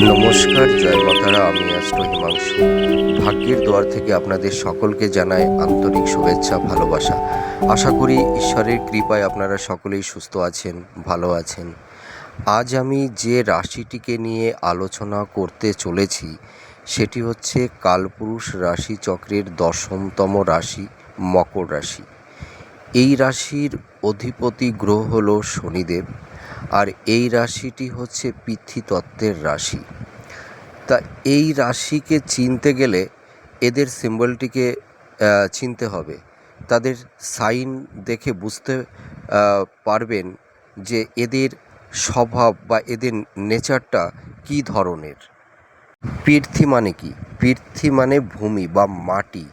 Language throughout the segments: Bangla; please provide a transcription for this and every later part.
নমস্কার, জয় মাতারা, আমি অ্যাস্ট্রো হিমাংশু। ভাগ্যের দোয়ার থেকে আপনাদের সকলকে জানাই আন্তরিক শুভেচ্ছা, ভালোবাসা। আশা করি ঈশ্বরের কৃপায় আপনারা সকলেই সুস্থ আছেন, ভালো আছেন। আজ আমি যে রাশিটিকে নিয়ে আলোচনা করতে চলেছি, সেটি হচ্ছে কালপুরুষ রাশি চক্রের দশমতম রাশি, মকর রাশি। এই রাশির অধিপতি গ্রহ হল শনিদেব। আর এই রাশিটি হচ্ছে পৃথ্বীতত্ত্বের রাশি। তা এই রাশিকে চিনতে গেলে এদের সিম্বলটিকে চিনতে হবে। তাদের সাইন দেখে বুঝতে পারবেন যে এদের স্বভাব বা এদের নেচারটা কী ধরনের। পৃথ্বী মানে কি? পৃথ্বী মানে ভূমি বা মাটি।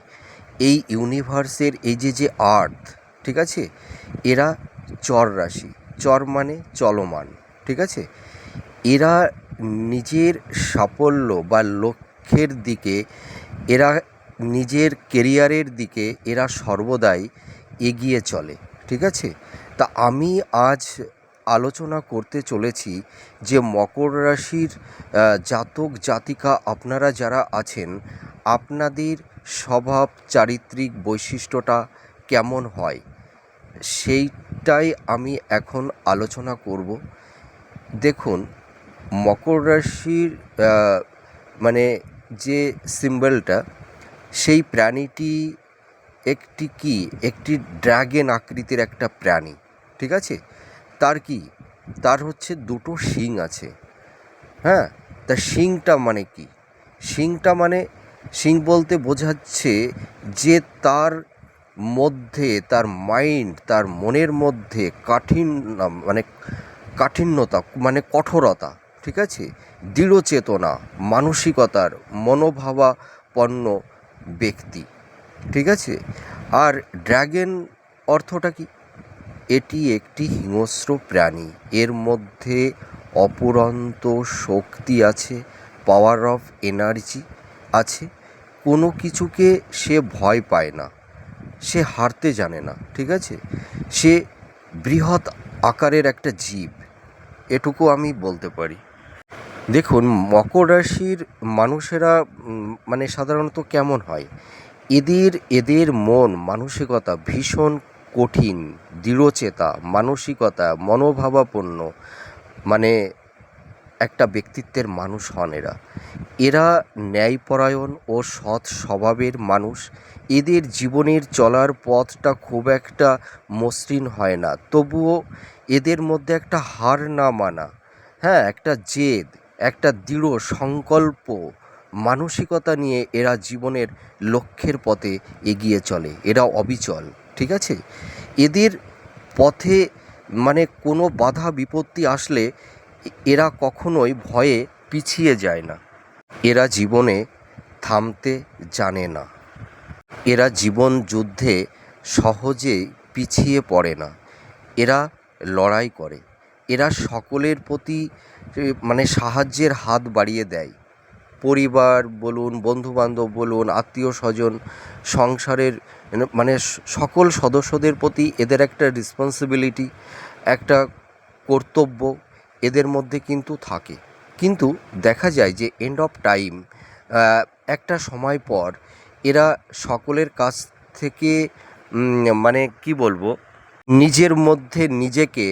এই ইউনিভার্সের এই যে যে আর্থ ঠিক আছে? এরা চর রাশি। চর মানে চলমান, ঠিক আছে? এরা নিজের সাফল্য বা লক্ষ্যের দিকে, এরা নিজের কেরিয়ারের দিকে, এরা সর্বদাই এগিয়ে চলে, ঠিক আছে? তা আমি আজ আলোচনা করতে চলেছি যে মকর রাশির জাতক, জাতিকা আপনারা যারা আছেন, আপনাদের স্বভাব চারিত্রিক বৈশিষ্ট্যটা কেমন হয়? সেইটাই আমি এখন আলোচনা করব। দেখুন, মকর রাশির মানে যে সিম্বলটা সেই প্রাণীটি একটি কি? একটি ড্রাগন আকৃতির একটা প্রাণী, ঠিক আছে? তার কি? তার হচ্ছে দুটো শিং আছে। হ্যাঁ? তা শিংটা মানে কি? শিংটা মানে শিং বলতে বোঝাচ্ছে যে তার মধ্যে তার মাইন্ড তার মনের মধ্যে কাঠিন মানে কাঠিন্যতা মানে কঠোরতা, ঠিক আছে? দৃঢ় চেতনা মানসিকতার মনোভাবাপন্ন ব্যক্তি, ঠিক আছে? আর ড্র্যাগন অর্থটা কি? এটি একটি হিংস্র প্রাণী। এর মধ্যে অপুরন্ত শক্তি আছে পাওয়ার অফ এনার্জি আছে। কোনো কিছুকে সে ভয় পায় না। সে হারতে জানে না, ঠিক আছে? সে বৃহৎ আকারের একটা জীব, এটুকু আমি বলতে পারি। দেখুন, মকর রাশির মানুষেরা মানে সাধারণত কেমন হয়? এদের এদের মন, মানসিকতা ভীষণ কঠিন, দৃঢ়চেতা, মানসিকতা মনোভাবাপন্ন মানে একটা ব্যক্তিত্বের মানুষ হন এরা। এরা ন্যায়পরায়ণ ও সৎ স্বভাবের মানুষ। এদের জীবনের চলার পথটা খুব একটা মসৃণ হয় না। তবুও এদের মধ্যে একটা হার না মানা হ্যাঁ একটা জেদ, একটা দৃঢ় সংকল্প, মানসিকতা নিয়ে এরা জীবনের লক্ষ্যের পথে এগিয়ে চলে। এরা অবিচল, ঠিক আছে? এদের পথে মানে কোনো বাধা বিপত্তি আসলে এরা কখনোই ভয়ে পিছিয়ে যায় না। এরা জীবনে থামতে জানে না। এরা জীবন যুদ্ধে সহজে পিছিয়ে পড়ে না। এরা লড়াই করে। এরা সকলের প্রতি মানে সাহায্যের হাত বাড়িয়ে দেয়। পরিবার বলুন, বন্ধুবান্ধব বলুন আত্মীয় স্বজন সংসারের মানে সকল সদস্যদের প্রতি এদের একটা রেসপন্সিবিলিটি একটা কর্তব্য এদের মধ্যে কিন্তু থাকে। কিন্তু দেখা যায় যে এন্ড অফ টাইম একটা সময় পর এরা সকলের কাছ থেকে মানে কি বলব, নিজের মধ্যে নিজেকে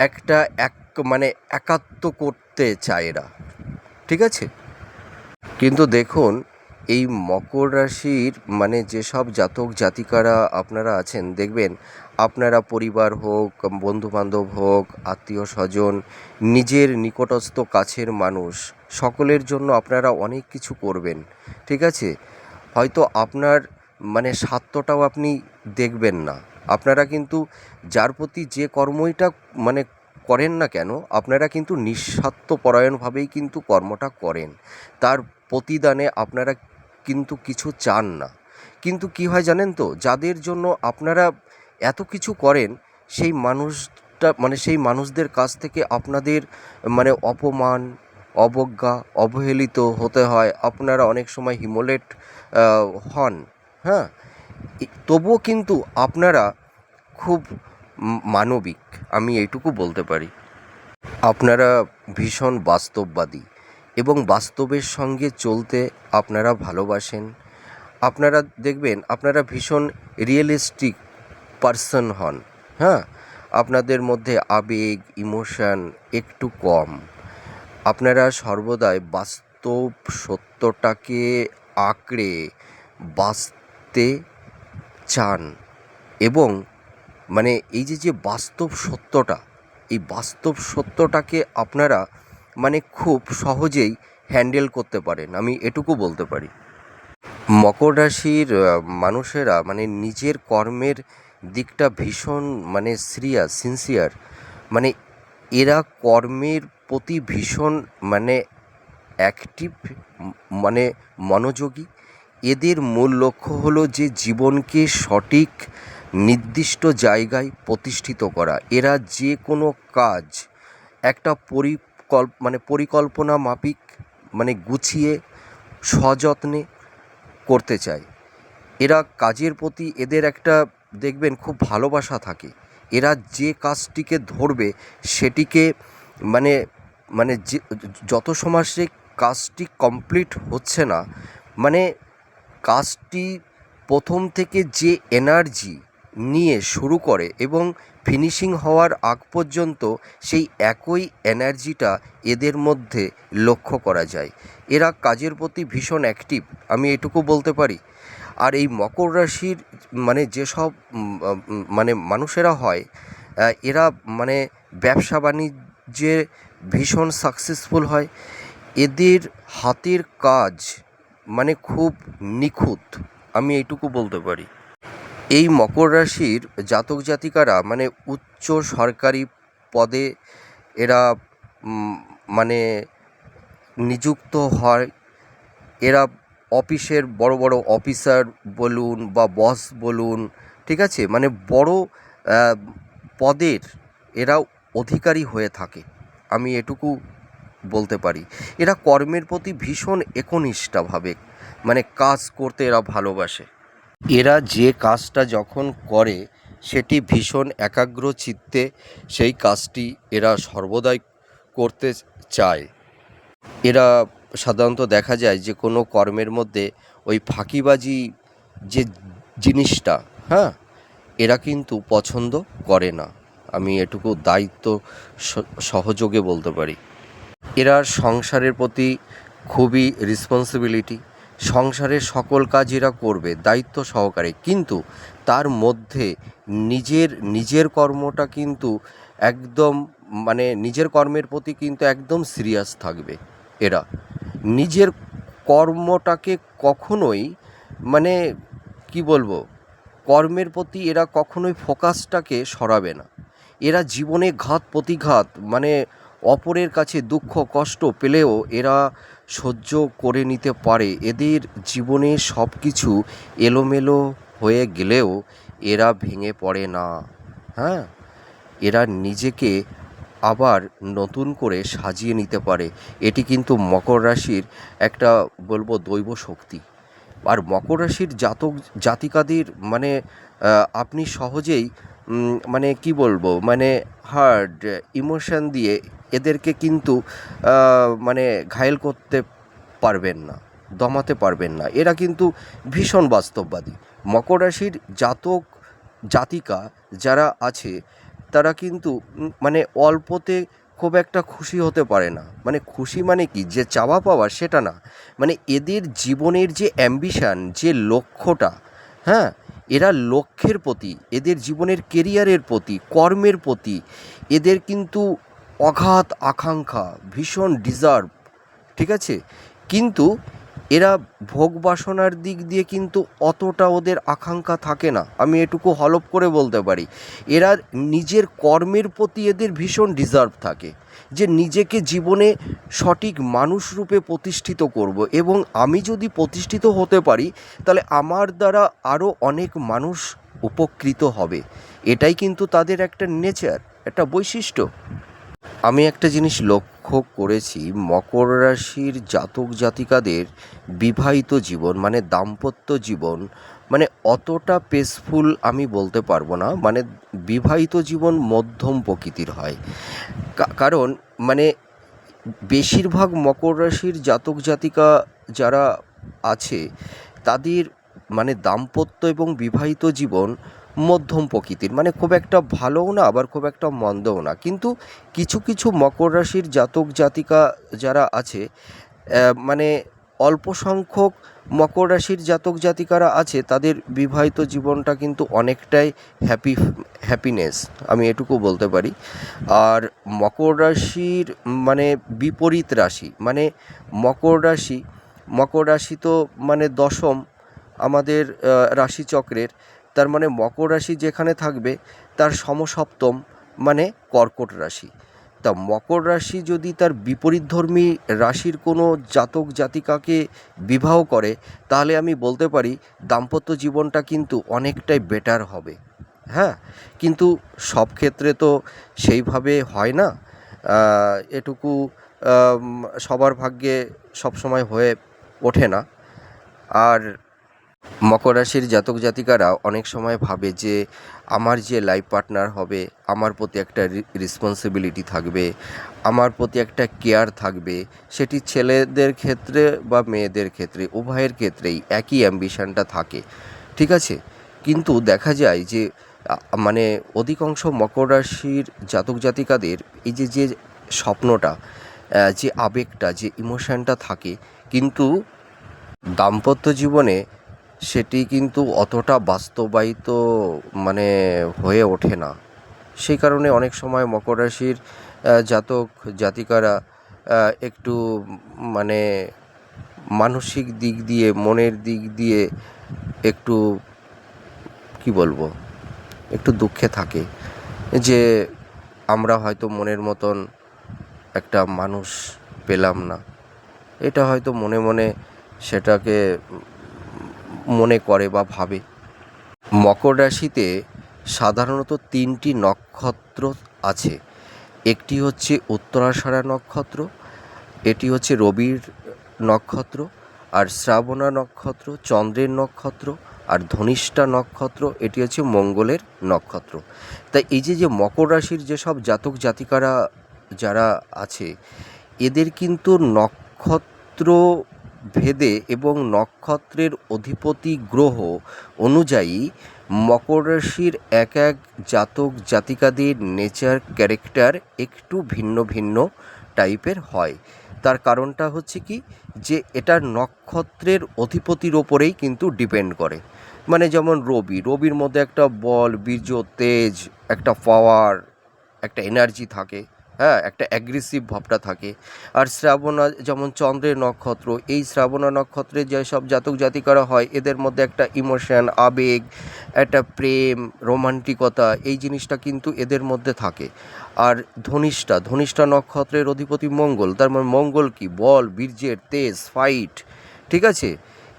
একটা এক মানে একাত্ম করতে চায় এরা। ঠিক আছে? কিন্তু দেখুন, এই মকর রাশির মানে যেসব জাতক জাতিকারা আপনারা আছেন, দেখবেন আপনারা পরিবার হোক, বন্ধুবান্ধব হোক, আত্মীয় স্বজন, নিজের নিকটস্থ কাছের মানুষ, সকলের জন্য আপনারা অনেক কিছু করবেন। ঠিক আছে? হয়তো আপনার মানে স্বার্থটাও আপনি দেখবেন না। আপনারা কিন্তু যার প্রতি যে কর্মইটা মানে করেন না কেন, আপনারা কিন্তু নিঃস্বার্থপরায়ণভাবেই কিন্তু কর্মটা করেন। তার প্রতিদানে আপনারা কিন্তু কিছু চান না। কিন্তু কি হয় জানেন তো, যাদের জন্য আপনারা এত কিছু করেন, সেই মানুষটা মানে সেই মানুষদের কাছ থেকে আপনাদের মানে অপমান অবজ্ঞা, অবহেলিত হতে হয়। আপনারা অনেক সময় হিমোলেট হন হ্যাঁ? তবুও কিন্তু আপনারা খুব মানবিক, আমি এইটুকু বলতে পারি। আপনারা ভীষণ বাস্তববাদী এবং বাস্তবের সঙ্গে চলতে আপনারা ভালোবাসেন। আপনারা দেখবেন, আপনারা ভীষণ রিয়েলিস্টিক পারসন হন হ্যাঁ? আপনাদের মধ্যে আবেগ ইমোশান একটু কম। আপনারা সর্বদাই বাস্তব সত্যটাকে আঁকড়ে বাঁচতে চান এবং মানে এই যে যে বাস্তব সত্যটা, এই বাস্তব সত্যটাকে আপনারা মানে খুব সহজেই হ্যান্ডেল করতে পারেন। আমি এটুকু বলতে পারি। মকর রাশির মানুষেরা মানে নিজের কর্মের দিকটা ভীষণ মানে সিরিয়াস, সিনসিয়ার। মানে এরা কর্মের প্রতি ভীষণ মানে অ্যাক্টিভ মানে মনোযোগী। এদের মূল লক্ষ্য হলো যে জীবনকে সঠিক, নির্দিষ্ট জায়গায় প্রতিষ্ঠিত করা। এরা যে কোনো কাজ, একটা পরিকল্প মানে পরিকল্পনা মাফিক মানে গুছিয়ে, সযত্নে করতে চায়। এরা কাজের প্রতি এদের একটা, দেখবেন, খুব ভালোবাসা থাকে। এরা যে কাজটিকে ধরবে, সেটিকে মানে মানে যে, যত সময় সে কাজটি কমপ্লিট হচ্ছে না মানে কাজটি প্রথম থেকে যে এনার্জি নিয়ে শুরু করে এবং ফিনিশিং হওয়ার আগ পর্যন্ত সেই একই এনার্জিটা এদের মধ্যে লক্ষ্য করা যায়। এরা কাজের প্রতি ভীষণ অ্যাক্টিভ আমি এটুকু বলতে পারি। আর এই মকর রাশির মানে যেসব মানে মানুষেরা হয় এরা মানে ব্যবসা বাণিজ্যে ভীষণ সাকসেসফুল হয়। এদের হাতের কাজ মানে খুব নিখুঁত, আমি এইটুকু বলতে পারি। এই মকর রাশির জাতক জাতিকারা মানে উচ্চ সরকারি পদে এরা মানে নিযুক্ত হয়। এরা অফিসের বড় বড় অফিসার বলুন বা বস বলুন, ঠিক আছে? মানে বড় পদের এরা অধিকারী হয়ে থাকে। আমি এটুকু বলতে পারি। এরা কর্মের প্রতি ভীষণ একনিষ্ঠাভাবে মানে কাজ করতে এরা ভালোবাসে। এরা যে কাজটা যখন করে, সেটি ভীষণ একাগ্র চিত্তে সেই কাজটি এরা সর্বদাই করতে চায়। এরা সাধারণত দেখা যায় যে, কোনো কর্মের মধ্যে ওই ফাঁকিবাজি যে জিনিসটা হ্যাঁ এরা কিন্তু পছন্দ করে না। আমি এটুকু দায়িত্ব সহযোগে বলতে পারি। এরা সংসারের প্রতি খুবই রেসপন্সিবিলিটি সংসারের সকল কাজ এরা করবে, দায়িত্ব সহকারে। কিন্তু তার মধ্যে নিজের নিজের কর্মটা কিন্তু একদম মানে নিজের কর্মের প্রতি কিন্তু একদম সিরিয়াস থাকবে এরা। নিজের কর্মটাকে কখনোই মানে কি বলব, কর্মের প্রতি এরা কখনোই ফোকাসটাকে সরাবে না। এরা জীবনে ঘাত প্রতিঘাত মানে অপরের কাছে দুঃখ, কষ্ট পেলেও এরা সহ্য করে নিতে পারে। এদের জীবনে সব কিছু এলোমেলো হয়ে গেলেও এরা ভেঙে পড়ে না। হ্যাঁ? এরা নিজেকে আবার নতুন করে সাজিয়ে নিতে পারে। এটি কিন্তু মকর রাশির একটা, বলব, দৈব শক্তি। আর মকর রাশির জাতক, জাতিকাদের মানে আপনি সহজেই মানে কি বলব? মানে হার্ড ইমোশন দিয়ে এদেরকে কিন্তু মানে ঘায়েল করতে পারবেন না, দমাতে পারবেন না। এরা কিন্তু ভীষণ বাস্তববাদী। মকর রাশির জাতক, জাতিকা যারা আছে, তারা কিন্তু মানে অল্পতে খুব একটা খুশি হতে পারে না। মানে খুশি মানে কি? যে চাওয়া পাওয়া সেটা না। মানে এদের জীবনের যে অ্যাম্বিশান যে লক্ষ্যটা হ্যাঁ? এরা লক্ষ্যের প্রতি, এদের জীবনের কেরিয়ারের প্রতি, কর্মের প্রতি, এদের কিন্তু অঘাত আকাঙ্ক্ষা, ভীষণ ডিজার্ভ, ঠিক আছে? কিন্তু এরা ভোগ বাসনার দিক দিয়ে কিন্তু অতটা ওদের আকাঙ্ক্ষা থাকে না। আমি এটুকু হলপ করে বলতে পারি। এরা নিজের কর্মের প্রতি এদের ভীষণ ডিজার্ভ থাকে। যে নিজেকে জীবনে সঠিক মানুষ রূপে প্রতিষ্ঠিত করব এবং আমি যদি প্রতিষ্ঠিত হতে পারি, তাহলে আমার দ্বারা আরও অনেক মানুষ উপকৃত হবে। এটাই কিন্তু তাদের একটা নেচার একটা বৈশিষ্ট্য। আমি একটা জিনিস লক্ষ্য করেছি, মকর রাশির জাতক জাতিকাদের বিবাহিত জীবন মানে দাম্পত্য জীবন মানে অতটা পেসফুল আমি বলতে পারব না মানে বিবাহিত জীবন মধ্যম প্রকৃতির হয়। কারণ মানে বেশিরভাগ মকর রাশির জাতক জাতিকা যারা আছে, তাদের মানে দাম্পত্য এবং বিবাহিত জীবন মধ্যম প্রকৃতির। মানে খুব একটা ভালোও না, আবার খুব একটা মন্দও না। কিন্তু কিছু কিছু মকর রাশির জাতক, জাতিকা যারা আছে মানে অল্প সংখ্যক মকর রাশির জাতক, জাতিকারা আছে, তাদের বিবাহিত জীবনটা কিন্তু অনেকটাই হ্যাপি হ্যাপিনেস আমি এটুকু বলতে পারি। আর মকর রাশির মানে বিপরীত রাশি মানে মকর রাশি মকর রাশি তো মানে দশম আমাদের রাশিচক্রের তার মানে মকর রাশি যেখানে থাকবে, তার সমসপ্তম মানে কর্কট রাশি। তা মকর রাশি যদি তার বিপরীতধর্মী রাশির কোনো জাতক জাতিকাকে বিবাহ করে, তাহলে আমি বলতে পারি দাম্পত্য জীবনটা কিন্তু অনেকটাই বেটার হবে। হ্যাঁ? কিন্তু সব ক্ষেত্রে তো সেইভাবে হয় না। এটুকু সবার ভাগ্যে সবসময় হয়ে ওঠে না। আর মকর রাশির জাতক জাতিকারা অনেক সময় ভাবে যে আমার যে লাইফ পার্টনার হবে, আমার প্রতি একটা রেসপন্সিবিলিটি থাকবে, আমার প্রতি একটা কেয়ার থাকবে, সেটি ছেলেদের ক্ষেত্রে বা মেয়েদের ক্ষেত্রে, উভয়ের ক্ষেত্রেই একই অ্যাম্বিশনটা থাকে। ঠিক আছে? কিন্তু দেখা যায় যে মানে অধিকাংশ মকর রাশির জাতক জাতিকাদের এই যে যে স্বপ্নটা যে আবেগটা, যে ইমোশনটা থাকে, কিন্তু দাম্পত্য জীবনে সেটি কিন্তু অতটা বাস্তবায়িত মানে হয়ে ওঠে না। সেই কারণে অনেক সময় মকর রাশির জাতক, জাতিকারা একটু মানে মানসিক দিক দিয়ে, মনের দিক দিয়ে একটু, কি বলব, একটু দুঃখে থাকে। যে আমরা হয়তো মনের মতন একটা মানুষ পেলাম না। এটা হয়তো মনে মনে সেটাকে মনে করে বা ভাবে। মকর রাশিতে সাধারণত তিনটি নক্ষত্র আছে। একটি হচ্ছে উত্তরাষাঢ়া নক্ষত্র, এটি হচ্ছে রবির নক্ষত্র, আর শ্রাবণা নক্ষত্র, চন্দ্রের নক্ষত্র, আর ধনিষ্ঠা নক্ষত্র, এটি হচ্ছে মঙ্গলের নক্ষত্র। তাই এই যে যে মকর রাশির যেসব জাতক জাতিকারা যারা আছে, এদের কিন্তু নক্ষত্র ভেদে এবং নক্ষত্রের অধিপতি গ্রহ অনুযায়ী মকর রাশির এক এক জাতক জাতিকাদের নেচার ক্যারেক্টার একটু ভিন্ন ভিন্ন টাইপের হয়। তার কারণটা হচ্ছে কি? যে এটা নক্ষত্রের অধিপতির ওপরেই কিন্তু ডিপেন্ড করে। মানে যেমন রবি, রবির মধ্যে একটা বল, বীর্য, তেজ, একটা পাওয়ার, একটা এনার্জি থাকে। হ্যাঁ একটা অ্যাগ্রেসিভ ভাবটা থাকে। আর শ্রাবণা, যেমন চন্দ্রের নক্ষত্র, এই শ্রাবণা নক্ষত্রে যেসব জাতক জাতিকারা হয়, এদের মধ্যে একটা ইমোশন আবেগ, একটা প্রেম, রোমান্টিকতা, এই জিনিসটা কিন্তু এদের মধ্যে থাকে। আর ধনিষ্ঠা ধনিষ্ঠা নক্ষত্রের অধিপতি মঙ্গল, তার মানে মঙ্গল কি? বল, বীর্যের তেজ ফাইট ঠিক আছে?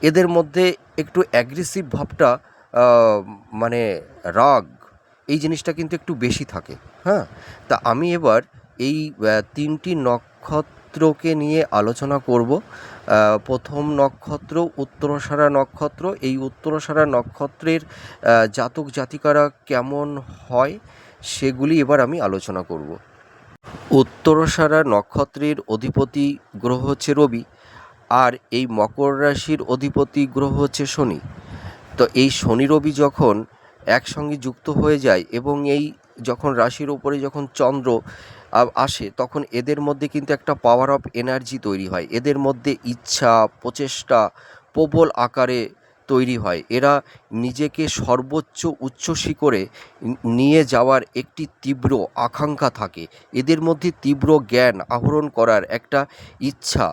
এদের মধ্যে একটু অ্যাগ্রেসিভ ভাবটা মানে রাগ, এই জিনিসটা কিন্তু একটু বেশি থাকে। হ্যাঁ? তা আমি এবার এই তিনটি নক্ষত্রকে নিয়ে আলোচনা করব। প্রথম নক্ষত্র উত্তরসারা নক্ষত্র। এই উত্তরসারা নক্ষত্রের জাতক জাতিকারা কেমন হয় সেগুলি এবার আমি আলোচনা করব। উত্তরসারা নক্ষত্রের অধিপতি গ্রহ হচ্ছে রবি, আর এই মকর রাশির অধিপতি গ্রহ হচ্ছে শনি। তো এই শনি রবি যখন একসঙ্গে যুক্ত হয়ে যায় এবং এই যখন রাশির ওপরে যখন চন্দ্র আসে, তখন এদের মধ্যে কিন্তু একটা পাওয়ার অফ এনার্জি তৈরি হয়। এদের মধ্যে ইচ্ছা, প্রচেষ্টা প্রবল আকারে তৈরি হয়। এরা নিজেকে সর্বোচ্চ উচ্চ শিখরে নিয়ে যাওয়ার একটি তীব্র আকাঙ্ক্ষা থাকে। এদের মধ্যে তীব্র জ্ঞান আহরণ করার একটা ইচ্ছা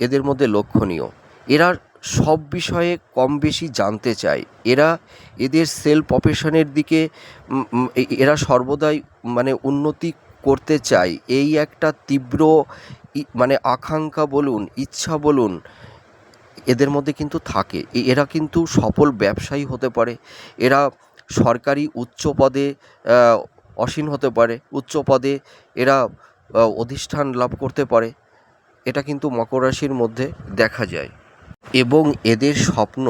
এদের মধ্যে লক্ষণীয়। এরা সব বিষয়ে কম বেশি জানতে চায়। এরা এদের সেলফ প্রফেশনের দিকে এরা সর্বদাই মানে উন্নতি করতে চায় এই একটা তীব্র মানে আকাঙ্ক্ষা বলুন, ইচ্ছা বলুন, এদের মধ্যে কিন্তু থাকে। এরা কিন্তু সফল ব্যবসায়ী হতে পারে, এরা সরকারি উচ্চ পদে আসীন হতে পারে, উচ্চ পদে এরা অধিষ্ঠান লাভ করতে পারে, এটা কিন্তু মকর রাশির মধ্যে দেখা যায়। এবং এদের স্বপ্ন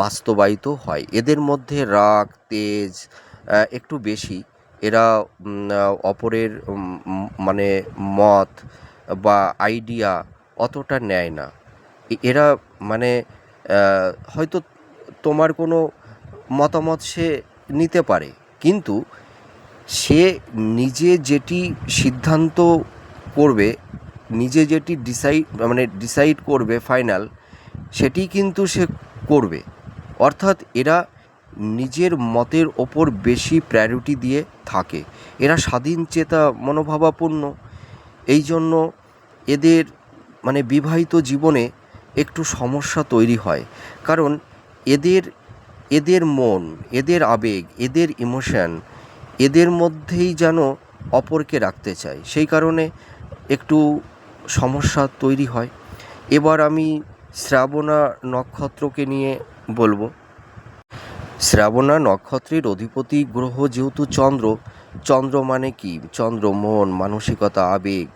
বাস্তবায়িত হয়। এদের মধ্যে রাগ, তেজ একটু বেশি এরা অপরের মানে মত বা আইডিয়া অতটা নেয় না। এরা মানে হয়তো তোমার কোনো মতামত সে নিতে পারে, কিন্তু সে নিজে যেটি সিদ্ধান্ত করবে, নিজে যেটি ডিসাইড মানে ডিসাইড করবে ফাইনাল সেটি কিন্তু সে করবে। অর্থাৎ এরা নিজের মতের ওপর বেশি প্রায়োরিটি দিয়ে থাকে। এরা স্বাধীন চেতা মনোভাবাপন্ন এই জন্য এদের মানে বিবাহিত জীবনে একটু সমস্যা তৈরি হয়। কারণ এদের এদের মন, এদের আবেগ, এদের ইমোশন এদের মধ্যেই যেন অপরকে রাখতে চায়। সেই কারণে একটু সমস্যা তৈরি হয়। এবার আমি শ্রাবণা নক্ষত্রকে নিয়ে বলব। শ্রাবণা নক্ষত্রের অধিপতি গ্রহ যেহেতু চন্দ্র চন্দ্র মানে কি? চন্দ্র, মন, মানসিকতা, আবেগ।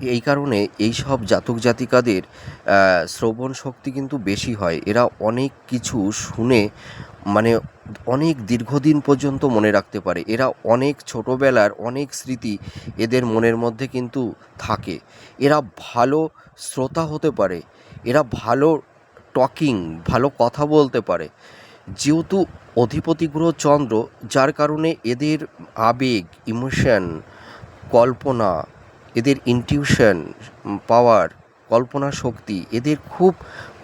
এই কারণে এই সব জাতক জাতিকাদের শ্রবণ শক্তি কিন্তু বেশি হয়। এরা অনেক কিছু শুনে মানে অনেক দীর্ঘদিন পর্যন্ত মনে রাখতে পারে। এরা অনেক ছোটোবেলার অনেক স্মৃতি এদের মনের মধ্যে কিন্তু থাকে। এরা ভালো শ্রোতা হতে পারে। এরা ভালো টকিং, ভালো কথা বলতে পারে। যেহেতু অধিপতি গ্রহ চন্দ্র, যার কারণে এদের আবেগ ইমোশন কল্পনা, এদের ইনটিউশন পাওয়ার কল্পনা শক্তি এদের খুব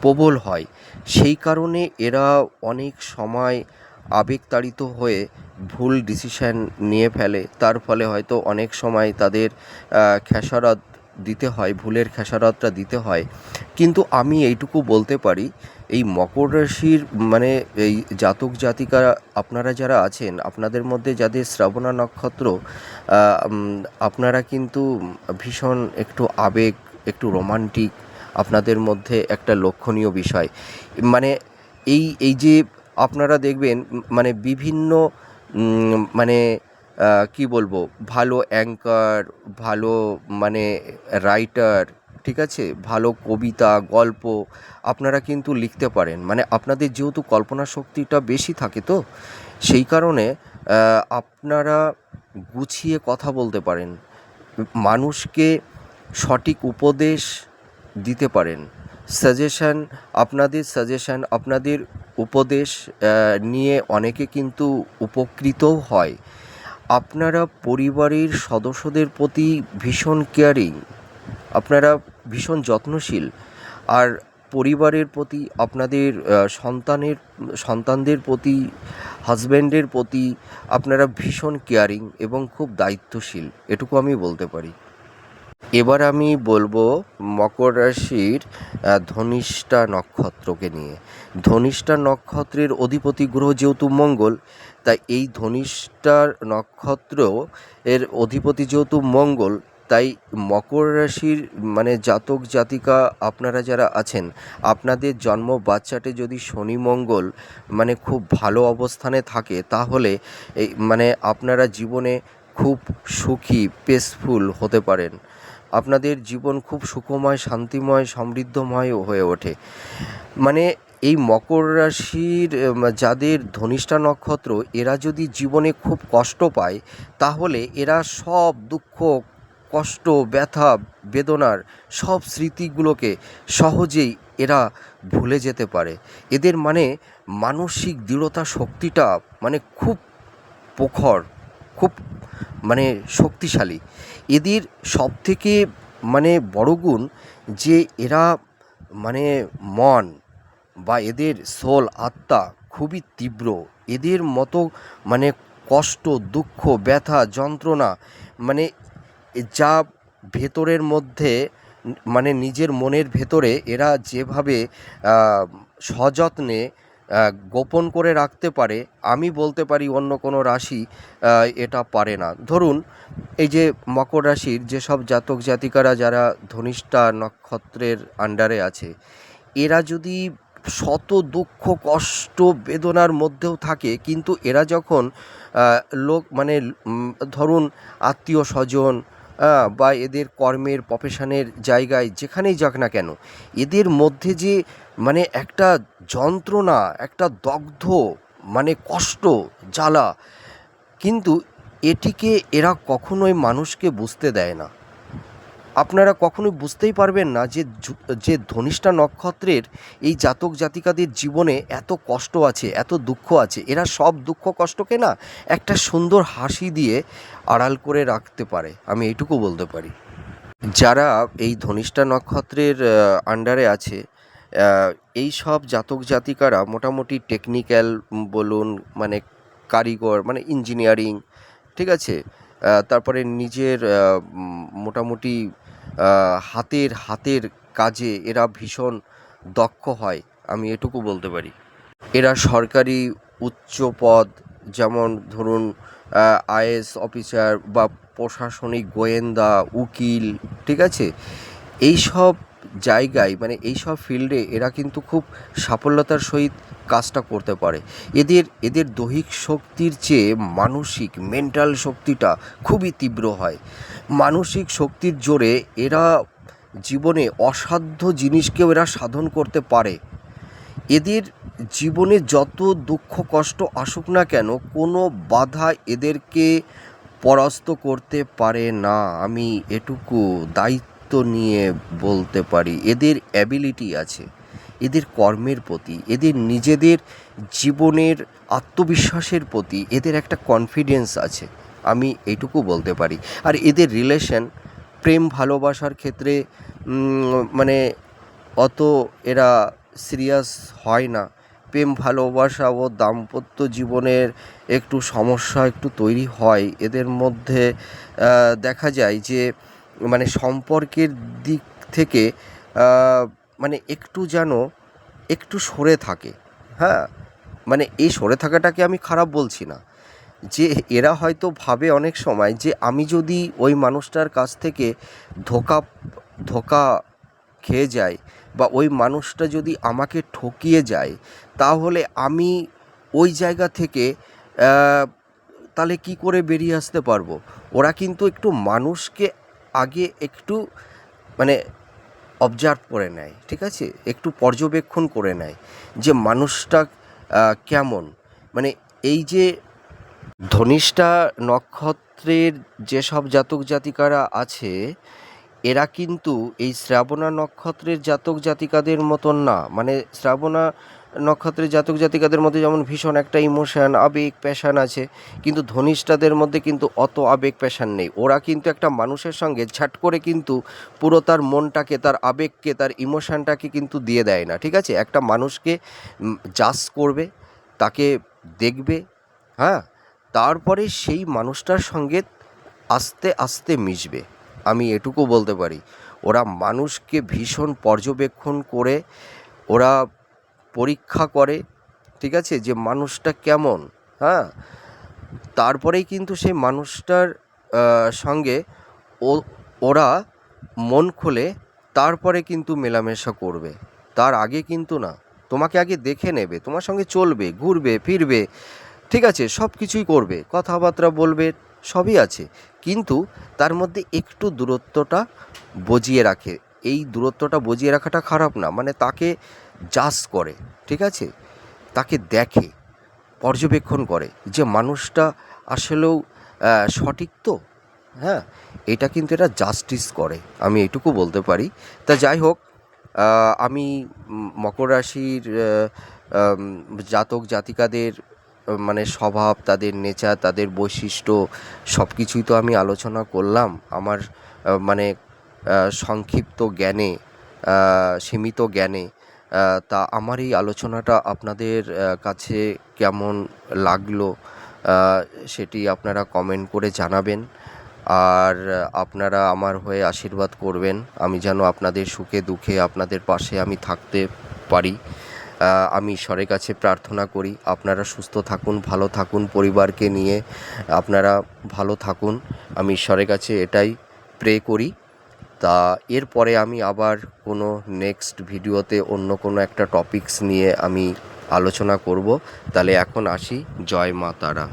প্রবল হয়। সেই কারণে এরা অনেক সময় আবেগতাড়িত হয়ে ভুল ডিসিশন নিয়ে ফেলে। তার ফলে হয়তো অনেক সময় তাদের খেসারত দিতে হয়, ভুলের খেসারতটা দিতে হয়। কিন্তু আমি এইটুকু বলতে পারি এই মকর রাশির মানে এই জাতক জাতিকা আপনারা যারা আছেন, আপনাদের মধ্যে যাদের শ্রাবণা নক্ষত্র আপনারা কিন্তু ভীষণ একটু আবেগ, একটু রোমান্টিক, আপনাদের মধ্যে একটা লক্ষণীয় বিষয়। মানে এই এই যে আপনারা দেখবেন মানে বিভিন্ন মানে কি বলব, ভালো অ্যাঙ্কার, ভালো মানে রাইটার ঠিক আছে? ভালো কবিতা, গল্প আপনারা কিন্তু লিখতে পারেন। মানে আপনাদের যেহেতু কল্পনা শক্তিটা বেশি থাকে তো, সেই কারণে আপনারা গুছিয়ে কথা বলতে পারেন। মানুষকে সঠিক উপদেশ দিতে পারেন। সাজেশন আপনাদের সাজেশান আপনাদের উপদেশ নিয়ে অনেকে কিন্তু উপকৃতও হয়। আপনারা পরিবারের সদস্যদের প্রতি ভীষণ কেয়ারিং আপনারা ভীষণ যত্নশীল। আর পরিবারের প্রতি, আপনাদের সন্তানের, সন্তানদের প্রতি, হাজব্যান্ডের প্রতি আপনারা ভীষণ কেয়ারিং এবং খুব দায়িত্বশীল। এটুকু আমি বলতে পারি। এবার আমি বলব মকর রাশির ধনিষ্ঠা নক্ষত্রকে নিয়ে। ধনিষ্ঠা নক্ষত্রের অধিপতি গ্রহ যেহেতু মঙ্গল, তাই এই ধনিষ্ঠা নক্ষত্র এর অধিপতি যেহেতু মঙ্গল তাই মকর রাশির মানে জাতক জাতিকা আপনারা যারা আছেন, আপনাদের জন্ম বাচ্চাটে যদি শনি মঙ্গল মানে খুব ভালো অবস্থানে থাকে, তাহলে এই মানে আপনারা জীবনে খুব সুখী পেসফুল হতে পারেন। আপনাদের জীবন খুব সুখময়, শান্তিময়, সমৃদ্ধময় হয়ে ওঠে। মানে এই মকর রাশির যাদের ধনিষ্ঠা নক্ষত্র, এরা যদি জীবনে খুব কষ্ট পায়, তাহলে এরা সব দুঃখ কষ্ট, ব্যথা, বেদনার সব স্মৃতিগুলোকে সহজেই এরা ভুলে যেতে পারে। এদের মানে মানসিক দৃঢ়তা শক্তিটা মানে খুব প্রখর, খুব মানে শক্তিশালী। এদের সবথেকে মানে বড় গুণ যে এরা মানে মন বা এদের সোল, আত্মা খুবই তীব্র। এদের মতো মানে কষ্ট, দুঃখ, ব্যথা, যন্ত্রণা মানে যা ভেতরের মধ্যে মানে নিজের মনের ভেতরে এরা যেভাবে সযত্নে গোপন করে রাখতে পারে, আমি বলতে পারি অন্য কোনো রাশি এটা পারে না। ধরুন, এই যে মকর রাশির যেসব জাতক জাতিকারা যারা ধনিষ্ঠা নক্ষত্রের আন্ডারে আছে, এরা যদি শত দুঃখ, কষ্ট, বেদনার মধ্যেও থাকে, কিন্তু এরা যখন লোক মানে ধরুন, আত্মীয় স্বজন বা এদের কর্মের প্রফেশনের জায়গায় যেখানেই যাক না কেন, এদের মধ্যে যে মানে একটা যন্ত্রণা, একটা দগ্ধ মানে কষ্ট, জ্বালা, কিন্তু এটিকে এরা কখনোই মানুষকে বুঝতে দেয় না। আপনারা কখনোই বুঝতেই পারবেন না যে যে ধনিষ্ঠা নক্ষত্রের এই জাতক জাতিকাদের জীবনে এত কষ্ট আছে, এত দুঃখ আছে। এরা সব দুঃখ কষ্টকে না একটা সুন্দর হাসি দিয়ে আড়াল করে রাখতে পারে। আমি এইটুকু বলতে পারি। যারা এই ধনিষ্ঠা নক্ষত্রের আন্ডারে আছে এই সব জাতক জাতিকারা মোটামুটি টেকনিক্যাল বলুন মানে কারিগর মানে ইঞ্জিনিয়ারিং ঠিক আছে? তারপরে নিজের মোটামুটি হাতের হাতের কাজে এরা ভীষণ দক্ষ হয়, আমি এটুকু বলতে পারি। এরা সরকারি উচ্চ পদ, যেমন ধরুন আইএস অফিসার বা প্রশাসনিক গোয়েন্দা, উকিল, ঠিক আছে? এই সব জায়গায় মানে এই সব ফিল্ডে এরা কিন্তু খুব সাফল্যতার সহিত কাজটা করতে পারে। এদের এদের দৈহিক শক্তির চেয়ে মানসিক মেন্টাল শক্তিটা খুবই তীব্র হয়। মানসিক শক্তির জোরে এরা জীবনে অসাধ্য জিনিসকেও এরা সাধন করতে পারে। এদের জীবনে যত দুঃখ, কষ্ট আসুক না কেন, কোনো বাধা এদেরকে পরাস্ত করতে পারে না। আমি এটুকু দায়িত্ব নিয়ে বলতে পারি, এদের অ্যাবিলিটি আছে, এদের কর্মের প্রতি, এদের নিজেদের জীবনের আত্মবিশ্বাসের প্রতি, এদের একটা কনফিডেন্স আছে, আমি এইটুকু বলতে পারি। আর এদের রিলেশন প্রেম ভালোবাসার ক্ষেত্রে মানে অত এরা সিরিয়াস হয় না। প্রেম ভালোবাসা ও দাম্পত্য জীবনের একটু সমস্যা একটু তৈরি হয়। এদের মধ্যে দেখা যায় যে মানে সম্পর্কের দিক থেকে মানে একটু যেন একটু সরে থাকে। হ্যাঁ? মানে এই সরে থাকাটাকে আমি খারাপ বলছি না। যে এরা হয়তো ভাবে অনেক সময় যে আমি যদি ওই মানুষটার কাছ থেকে ধোকা ধোকা খেয়ে যাই বা ওই মানুষটা যদি আমাকে ঠকিয়ে যায়, তাহলে আমি ওই জায়গা থেকে তাহলে কি করে বেরিয়ে আসতে পারব? ওরা কিন্তু একটু মানুষকে আগে একটু মানে অবজার্ভ করে নেয়, ঠিক আছে? একটু পর্যবেক্ষণ করে নেয় যে মানুষটা কেমন। মানে এই যে ধনিষ্ঠা নক্ষত্রের যেসব জাতক জাতিকারা আছে, এরা কিন্তু এই শ্রাবণা নক্ষত্রের জাতক জাতিকাদের মতন না। মানে শ্রাবণা নক্ষত্রের জাতক জাতিকাদের মধ্যে যেমন ভীষণ একটা ইমোশন আবেগ প্যাশান আছে, কিন্তু ধনিষ্ঠাদের মধ্যে কিন্তু অত আবেগ প্যাশান নেই। ওরা কিন্তু একটা মানুষের সঙ্গে ঝাট করে কিন্তু পুরো তার মনটাকে, তার আবেগকে, তার ইমোশানটাকে কিন্তু দিয়ে দেয় না, ঠিক আছে? একটা মানুষকে জাজ করবে, তাকে দেখবে হ্যাঁ? তারপরে সেই মানুষটার সঙ্গে আস্তে আস্তে মিশবে। আমি এটুকু বলতে পারি, ওরা মানুষকে ভীষণ পর্যবেক্ষণ করে, ওরা পরীক্ষা করে, ঠিক আছে, যে মানুষটা কেমন হ্যাঁ? তারপরেই কিন্তু সেই মানুষটার সঙ্গে ও, ওরা মন খুলে তারপরে কিন্তু মেলামেশা করবে। তার আগে কিন্তু না, তোমাকে আগে দেখে নেবে, তোমার সঙ্গে চলবে, ঘুরবে, ফিরবে, ঠিক আছে সব কিছুই করবে, কথাবার্তা বলবে, সবই আছে। কিন্তু তার মধ্যে একটু দূরত্বটা বজিয়ে রাখে। এই দূরত্বটা বজিয়ে রাখাটা খারাপ না মানে তাকে জাজ করে, ঠিক আছে? তাকে দেখে, পর্যবেক্ষণ করে যে মানুষটা আসলেও সঠিক তো? হ্যাঁ এটা কিন্তু এটা জাস্টিস করে, আমি এটুকু বলতে পারি। তা যাই হোক আমি মকর রাশির জাতক জাতিকাদের মানে স্বভাব, তাদের নেচার, তাদের বৈশিষ্ট্য সব কিছুই তো আমি আলোচনা করলাম। আমার মানে সংক্ষিপ্ত জ্ঞানে সীমিত জ্ঞানে তা আমার এই আলোচনাটা আপনাদের কাছে কেমন লাগল সেটি আপনারা কমেন্ট করে জানাবেন। আর আপনারা আমার হয়ে আশীর্বাদ করবেন, আমি যেন আপনাদের সুখে দুঃখে আপনাদের পাশে আমি থাকতে পারি। আমি ঈশ্বরের কাছে প্রার্থনা করি, আপনারা সুস্থ থাকুন, ভালো থাকুন, পরিবারকে নিয়ে আপনারা ভালো থাকুন। আমি ঈশ্বরের কাছে এটাই প্রে করি। তা এরপরে আমি আবার কোনো নেক্সট ভিডিওতে অন্য কোনো একটা টপিকস নিয়ে আমি আলোচনা করব। তাহলে এখন আসি। জয় মা তারা।